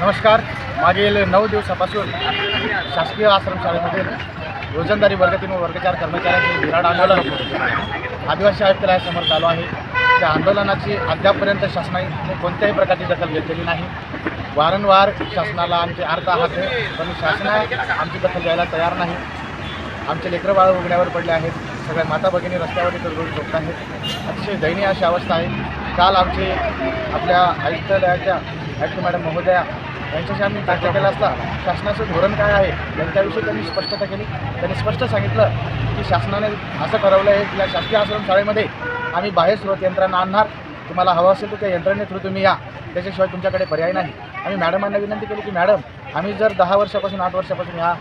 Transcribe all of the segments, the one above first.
नमस्कार. मागील नऊ दिवसापासून शासकीय आश्रमशाळेमध्ये रोजंदारी वर्गातील तीन व वर्ग कर्मचाऱ्यांचे विराट आंदोलन आदिवासी आयुक्तालयासमोर चालू आहे. त्या आंदोलनाची अद्यापपर्यंत शासनाने कोणत्याही प्रकारची दखल घेतलेली नाही. वारंवार शासनाला आमचे अर्थ आहात आहे पण शासना आमची दखल घ्यायला तयार नाही. आमचे लेकरं बाळ उघड्यावर पडले आहेत. सगळ्या माता भगिनी रस्त्यावरती इथं रोज झोपत आहेत. अतिशय दयनीय अशी अवस्था आहे. काल आमचे आपल्या आयुक्तालयाच्या आयुक्त मॅडम महोदया यांच्याशी आम्ही चर्चा केला असता शासनाचं धोरण काय आहे यांच्याविषयी त्यांनी स्पष्टता केली. त्यांनी स्पष्ट सांगितलं की शासनाने असं ठरवलं आहे की या शासकीय आश्रमशाळेमध्ये आम्ही बाह्य स्रोत यंत्रणा आणणार. तुम्हाला हवं असेल तर त्या यंत्रणे थ्रू तुम्ही या. त्याच्याशिवाय तुमच्याकडे पर्याय नाही. आम्ही मॅडमांना विनंती केली की मॅडम आम्ही जर दहा वर्षापासून आठ वर्षापासून या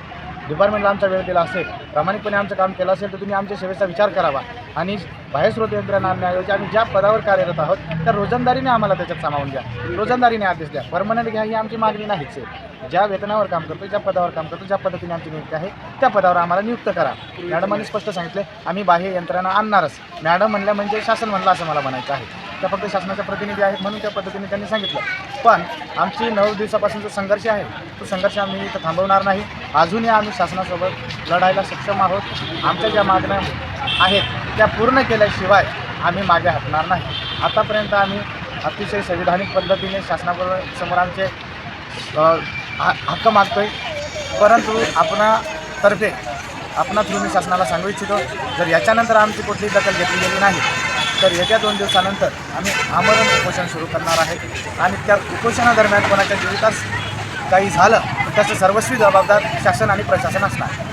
डिपार्टमेंटला आमचा वेळ दिला असेल प्रामाणिकपणे आमचं काम केलं असेल तर तुम्ही आमच्या सेवेचा विचार करावा. आणि बाह्य स्रोत यंत्रणा आणण्याऐवजी आम्ही ज्या पदावर कार्यरत आहोत त्या रोजंदारीने आम्हाला त्याच्यात सामावून घ्या रोजंदारीने आदेश द्या. परमनंट घ्या ही आमची मागणी नाहीच आहे. ज्या वेतनावर काम करतो ज्या पदावर काम करतो ज्या पद्धतीने आमची नियुक्ती आहे त्या पदावर आम्हाला नियुक्त करा. मॅडमांनी स्पष्ट सांगितले आम्ही बाह्य यंत्रणा आणणारच. मॅडम म्हणल्या म्हणजे शासन म्हणलं असं मला म्हणायचं आहे. त्या फक्त शासनाच्या प्रतिनिधी आहेत म्हणून त्या पद्धतीने त्यांनी सांगितलं. पण आमची नऊ दिवसापासूनचा संघर्ष आहे तो संघर्ष आम्ही इथं थांबवणार नाही. अजूनही आम्ही शासनासोबत लढायला सक्षम आहोत. आमच्या ज्या मागण्या आहेत त्या पूर्ण केल्याशिवाय आम्ही मागे हटणार नाही. आतापर्यंत आम्ही अतिशय संविधानिक पद्धतीने शासनाबरोबर समोर आमचे हक्क हा- हक्क परंतु आपणातर्फे आपणा थ्रू मी शासनाला सांगू इच्छितो जर याच्यानंतर आमची कुठली दखल घेतली गेली नाही तर येत्या दोन दिवसानंतर आम्ही आमरण उपोषण सुरू करणार आहे. आणि त्या उपोषणादरम्यान कोणाच्या जीवितास काही झालं तर त्याचं सर्वस्वी जबाबदार शासन आणि प्रशासन असणार.